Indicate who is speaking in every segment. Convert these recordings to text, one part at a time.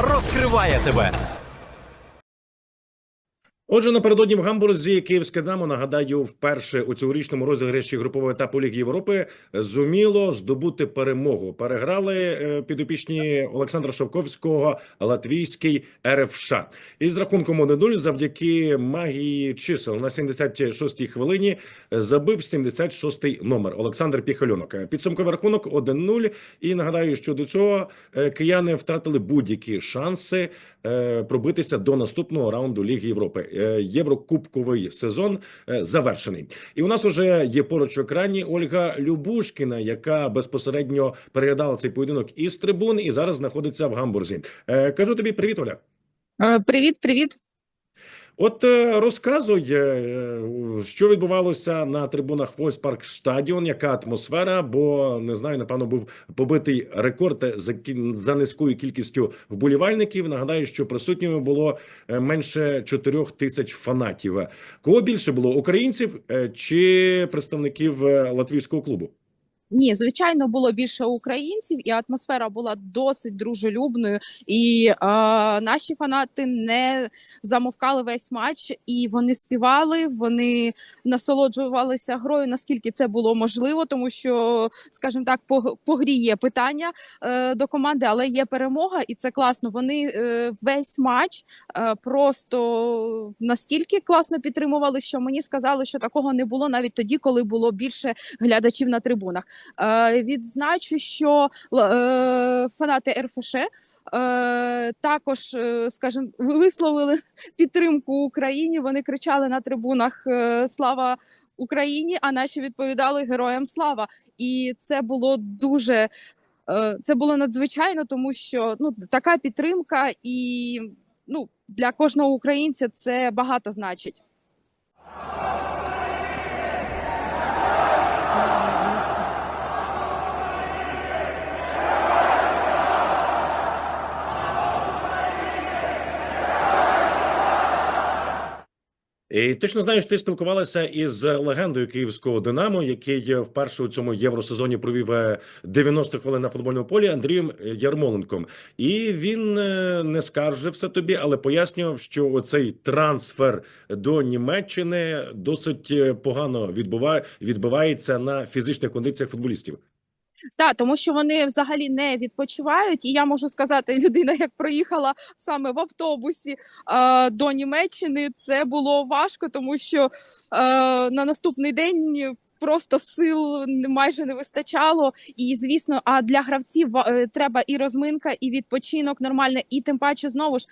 Speaker 1: розкриває тебе.
Speaker 2: Отже, напередодні в Гамбурзі київське Динамо, нагадаю, вперше у цьогорічному розіграші групового етапу Ліги Європи зуміло здобути перемогу. Переграли е, підопічні Олександра Шовковського латвійський РФШ. Із рахунком 1-0 завдяки магії чисел на 76-й хвилині забив 76-й номер Олександр Піхальонок. Підсумковий рахунок 1-0. І нагадаю, що до цього е, кияни втратили будь-які шанси е, пробитися до наступного раунду Ліги Європи. Е, Єврокубковий сезон е, завершений. І у нас уже є поруч в екрані Ольга Любушкіна, яка безпосередньо переглядала цей поєдинок із трибун і зараз знаходиться в Гамбурзі. Е, Кажу тобі привіт, Оля.
Speaker 3: Привіт, привіт.
Speaker 2: От е, розказуй, е, що відбувалося на трибунах Вольспарк Стадіон, яка атмосфера, бо не знаю, напевно, був побитий рекорд за за низькою кількістю вболівальників. Нагадаю, що присутніми було е, менше 4 тисяч фанатів. Кого більше було українців е, чи представників е, латвійського клубу?
Speaker 3: Ні, звичайно, було більше українців, і атмосфера була досить дружелюбною. І е, наші фанати не замовкали весь матч, і вони співали, вони насолоджувалися грою, наскільки це було можливо, тому що, скажімо так, по, по грі є питання е, до команди, але є перемога, і це класно. Вони е, весь матч е, просто настільки класно підтримували, що мені сказали, що такого не було навіть тоді, коли було більше глядачів на трибунах. Е, Відзначу, що е, фанати РФШ. Е, також, скажімо, висловили підтримку Україні. Вони кричали на трибунах Слава Україні! А наші відповідали Героям Слава! І це було дуже це було надзвичайно, тому що ну така підтримка, і ну для кожного українця це багато значить.
Speaker 2: І точно знаю, що ти спілкувалася із легендою київського Динамо, який вперше у цьому євросезоні провів е, 90 хвилин на футбольному полі Андрієм Ярмоленком. І він е, не скаржився тобі, але пояснював, що оцей трансфер до Німеччини досить е, погано відбуває відбивається на фізичних кондиціях футболістів.
Speaker 3: Так, тому що вони взагалі не відпочивають, і я можу сказати, людина, як проїхала саме в автобусі е, до Німеччини, це було важко, тому що е, на наступний день. Просто сил майже не вистачало, і звісно, а для гравців е, треба і розминка, і відпочинок нормальний, і тим паче знову ж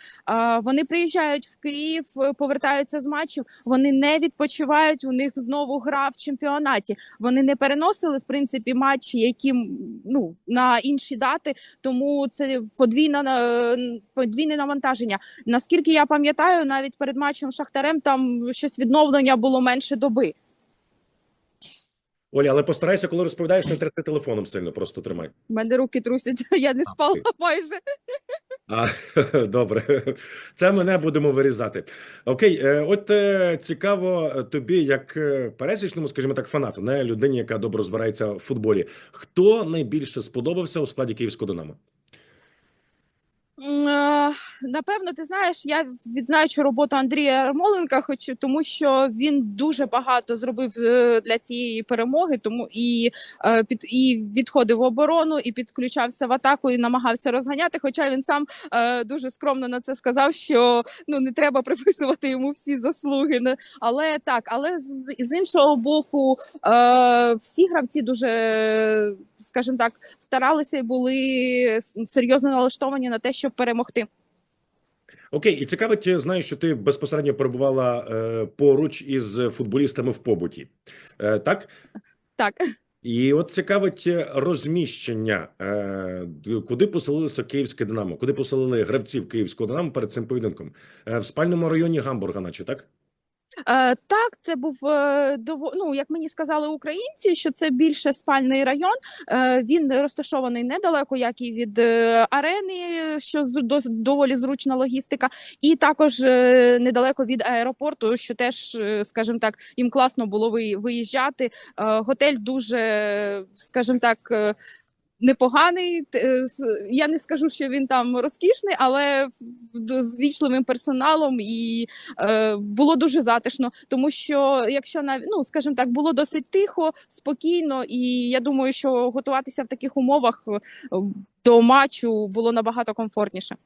Speaker 3: вони приїжджають в Київ, е, повертаються з матчів. Вони не відпочивають. У них знову гра в чемпіонаті. Вони не переносили в принципі матчі, які ну на інші дати. Тому це подвійна на- подвійне навантаження. Наскільки я пам'ятаю, навіть перед матчем Шахтарем там щось відновлення було менше доби.
Speaker 2: Оля, але постарайся, коли розповідаєш, не тряти телефоном сильно, просто тримай.
Speaker 3: У мене руки трусять, Я не спала майже.
Speaker 2: А, добре, це ми не будемо вирізати. Окей, е, от е, цікаво е, тобі, як пересічному, скажімо так, фанату, не людині, яка добре розбирається в футболі. Хто найбільше сподобався у складі київського Динамо?
Speaker 3: Е, Напевно, ти знаєш, я відзначу роботу Андрія Ярмоленка, хоч тому, що він дуже багато зробив е, для цієї перемоги, тому і е, під і відходив в оборону, і підключався в атаку, і намагався розганяти. Хоча він сам дуже скромно на це сказав, що ну не треба приписувати йому всі заслуги. Але так, але з, іншого боку, всі гравці дуже, скажімо так, старалися і були серйозно налаштовані на те, щоб перемогти.
Speaker 2: Окей, і цікавить, е, знаю, що ти безпосередньо перебувала е, поруч із футболістами в побуті. Е, так?
Speaker 3: Так.
Speaker 2: І от цікавить е, розміщення, е, куди поселилося київське Динамо, куди поселили гравців київського Динамо перед цим поєдинком? Е, в спальному районі Гамбурга, наче так?
Speaker 3: Е, так, це був е, ну, як мені сказали українці, що це більше спальний район. Е, він розташований недалеко, як і від арени, що доволі зручна логістика, і також недалеко від аеропорту, що теж, скажімо так, їм класно було виїжджати. Готель дуже, скажімо так. Непоганий. е, Я не скажу, що він там розкішний, але з вічливим персоналом і е, було дуже затишно. Тому що, якщо нав... ну скажімо так, було досить тихо, спокійно, і я думаю, що готуватися в таких умовах е, до матчу було набагато комфортніше.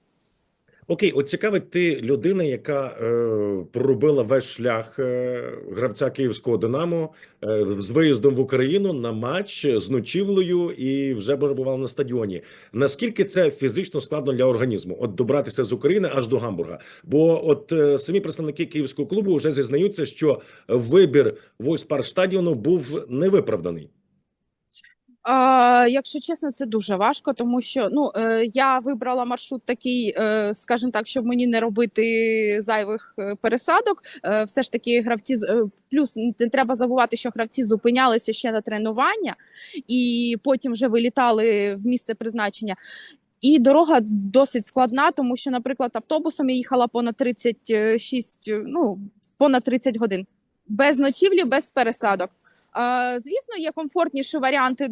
Speaker 2: Окей, от цікавить ти людина, яка е, проробила весь шлях е, гравця київського Динамо е, з виїздом в Україну на матч з ночівлею і вже перебувала на стадіоні. Наскільки це фізично складно для організму? От добратися з України аж до Гамбурга? Бо от е, самі представники київського клубу вже зізнаються, що вибір Войспарштадіону був невиправданий.
Speaker 3: А, якщо чесно, це дуже важко, тому що ну е, я вибрала маршрут такий, е, скажімо так, щоб мені не робити зайвих е, пересадок. Все ж таки, гравці з- плюс не треба забувати, що гравці зупинялися ще на тренування і потім вже вилітали в місце призначення. І дорога досить складна, тому що, наприклад, автобусом я їхала понад 36, е, ну понад 30 годин без ночівлі, без пересадок. Е, Звісно, є комфортніші варіанти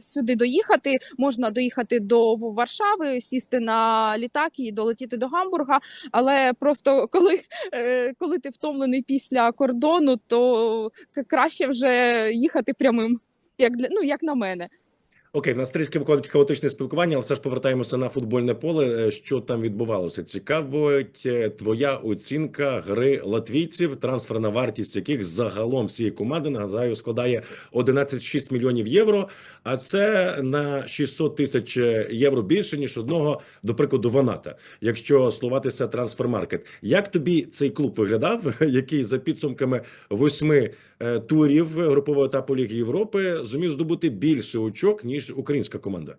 Speaker 3: сюди доїхати. Можна доїхати до Варшави, сісти на літак і долетіти до Гамбурга. Але просто коли, е, коли ти втомлений після кордону, то краще вже їхати прямим, як для ну як на мене.
Speaker 2: Окей, в нас трішки хаотичне спілкування, але все ж повертаємося на футбольне поле. Е, Що там відбувалося? Цікавить е, твоя оцінка гри латвійців, трансферна вартість яких загалом всієї команди нагадаю складає 11,6 мільйонів євро. А це на 600 тисяч євро більше ніж одного, до прикладу, Ваната. Якщо словатися трансфермаркет, як тобі цей клуб виглядав, який за підсумками восьми е, турів групового етапу Ліги Європи зумів здобути більше очок ніж українська команда?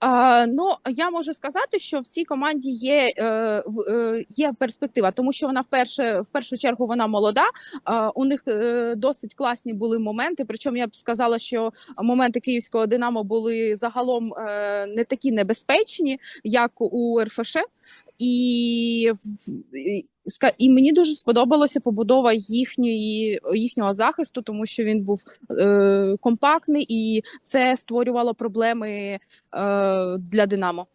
Speaker 3: А, ну я можу сказати, що в цій команді є, е, е, є перспектива, тому що вона вперше в першу чергу вона молода. У них е, досить класні були моменти. Причому я б сказала, що моменти київського Динамо були загалом е, не такі небезпечні, як у РФШ. І, і мені дуже сподобалася побудова їхньої їхнього захисту, тому що він був е, компактний і це створювало проблеми е, для Динамо.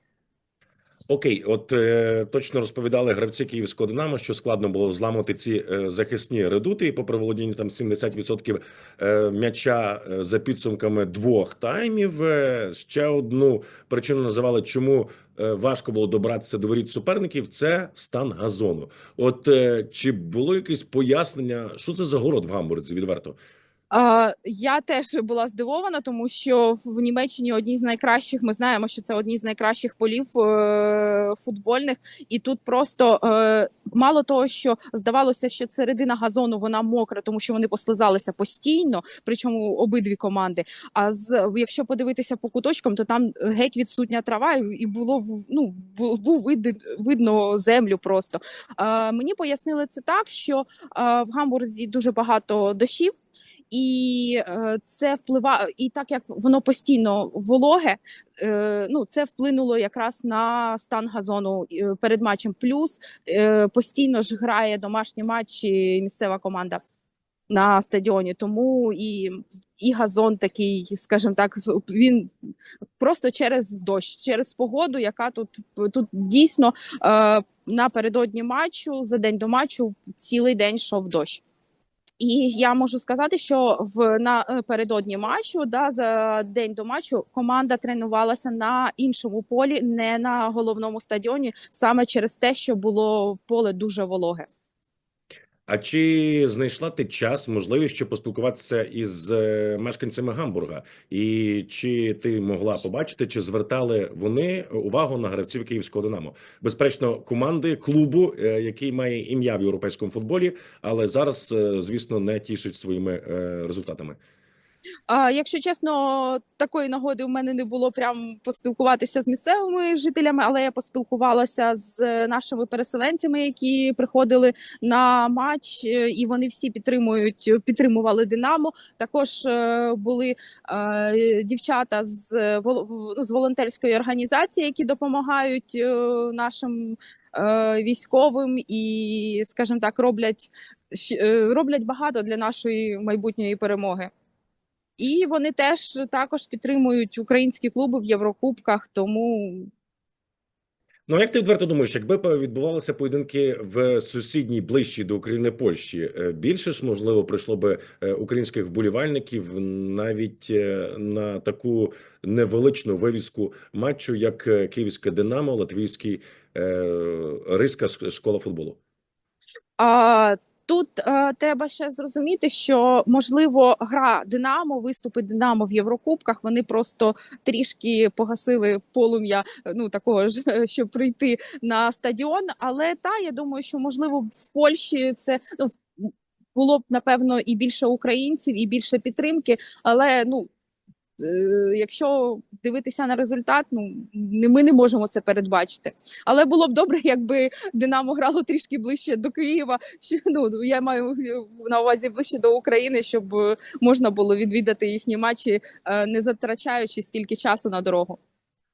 Speaker 2: Окей, от е, точно розповідали гравці київського Динамо, що складно було зламати ці е, захисні редути, і попри володіння там 70% е, м'яча е, за підсумками двох таймів. Е, ще одну причину називали, чому е, важко було добратися до воріт суперників. Це стан газону. От е, чи було якесь пояснення, що це за город в Гамбурзі? Відверто.
Speaker 3: Я теж була здивована, тому що в Німеччині одні з найкращих. Ми знаємо, що це одні з найкращих полів е, футбольних, і тут просто е, мало того, що здавалося, що середина газону вона мокра, тому що вони послизалися постійно, причому обидві команди. А з якщо подивитися по куточкам, то там геть відсутня трава, і- було ну був видно землю просто. Мені пояснили це так, що в Гамбурзі дуже багато дощів. І е, це впливає, і так як воно постійно вологе, е, ну це вплинуло якраз на стан газону е, перед матчем. Плюс постійно ж грає домашні матчі місцева команда на стадіоні. Тому і, і газон такий, скажімо так, він просто через дощ, через погоду, яка тут тут дійсно напередодні матчу, за день до матчу, цілий день йшов дощ. І я можу сказати, що в напередодні матчу, да, за день до матчу, команда тренувалася на іншому полі, не на головному стадіоні, саме через те, що було поле дуже вологе.
Speaker 2: А чи знайшла ти час, можливість, щоб поспілкуватися із е, мешканцями Гамбурга? І чи ти могла побачити, чи звертали вони увагу на гравців київського Динамо? Безперечно, команди клубу, е, який має ім'я в європейському футболі, але зараз, е, звісно, не тішить своїми результатами.
Speaker 3: А, якщо чесно, такої нагоди у мене не було прям поспілкуватися з місцевими жителями, але я поспілкувалася з нашими переселенцями, які приходили на матч, е, і вони всі підтримують, підтримували Динамо. Також е, були е, дівчата з, з волонтерської організації, які допомагають е, нашим е, військовим і, скажімо так, роблять, е, роблять багато для нашої майбутньої перемоги. І вони теж також підтримують українські клуби в Єврокубках. Тому
Speaker 2: Ну, як ти відверто думаєш, якби відбувалися поєдинки в сусідній ближчій до України Польщі, е, більше ж можливо прийшло би е, українських вболівальників навіть е, на таку невеличну вивіску матчу, як Київське Динамо, Латвійський Риська школа футболу.
Speaker 3: А, тут е, треба ще зрозуміти, що можливо гра Динамо, виступи Динамо в Єврокубках. Вони просто трішки погасили полум'я. е, Ну такого ж, е, щоб прийти на стадіон. Але та я думаю, що можливо в Польщі це ну було б напевно і більше українців, і більше підтримки. Але ну. Е, Якщо дивитися на результат, ну ми не можемо це передбачити. Але було б добре, якби Динамо грало трішки ближче до Києва. Що ну я маю на увазі ближче до України, щоб можна було відвідати їхні матчі, е, не затрачаючи стільки часу на дорогу.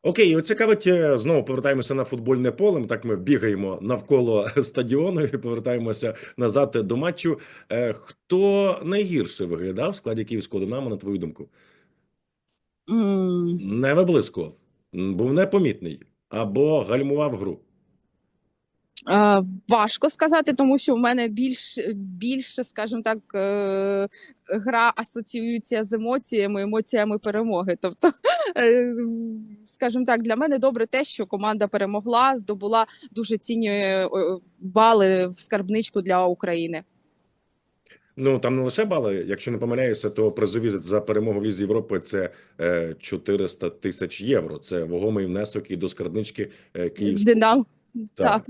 Speaker 2: Окей, от цікавить, е, знову повертаємося на футбольне поле. Так ми бігаємо навколо стадіону і повертаємося назад до матчу. Хто найгірше виглядав в складі київського Динамо, на твою думку? Не виблискував, був непомітний або гальмував гру.
Speaker 3: Е, важко сказати, тому що в мене більш більше, скажімо так, е, гра асоціюється з емоціями, емоціями перемоги. Тобто, е, скажімо так, для мене добре те, що команда перемогла, здобула дуже цінні е, бали в скарбничку для України.
Speaker 2: Ну там не лише бали, якщо не помиляюся, то призові за перемогу в Лізі Європи це е, 400 тисяч євро. Це вагомий внесок і до скарбнички е, Київського.
Speaker 3: Динамо.
Speaker 2: Так.
Speaker 3: Так.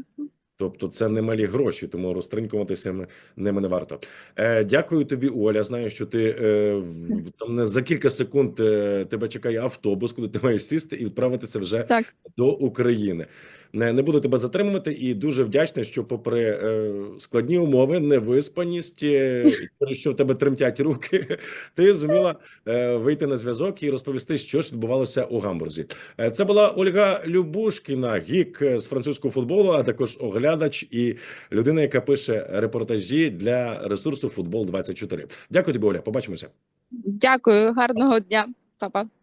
Speaker 2: Тобто це немалі гроші, тому розтринькуватися ними не варто. Е, дякую тобі, Оля. Знаю, що ти е, в- там не за кілька секунд е, тебе чекає автобус, куди ти маєш сісти і відправитися вже
Speaker 3: Так.
Speaker 2: до України. Не, не буду тебе затримувати і дуже вдячний, що, попри е, складні умови, невиспаність, е, що в тебе тремтять руки, ти зуміла е, вийти на зв'язок і розповісти, що ж відбувалося у Гамбурзі. Е, Це була Ольга Любушкіна, гік з французького футболу, а також оглядач і людина, яка пише репортажі для ресурсу Футбол 24 Дякую тобі, Оля. Побачимося.
Speaker 3: Дякую, гарного дня, Па-па.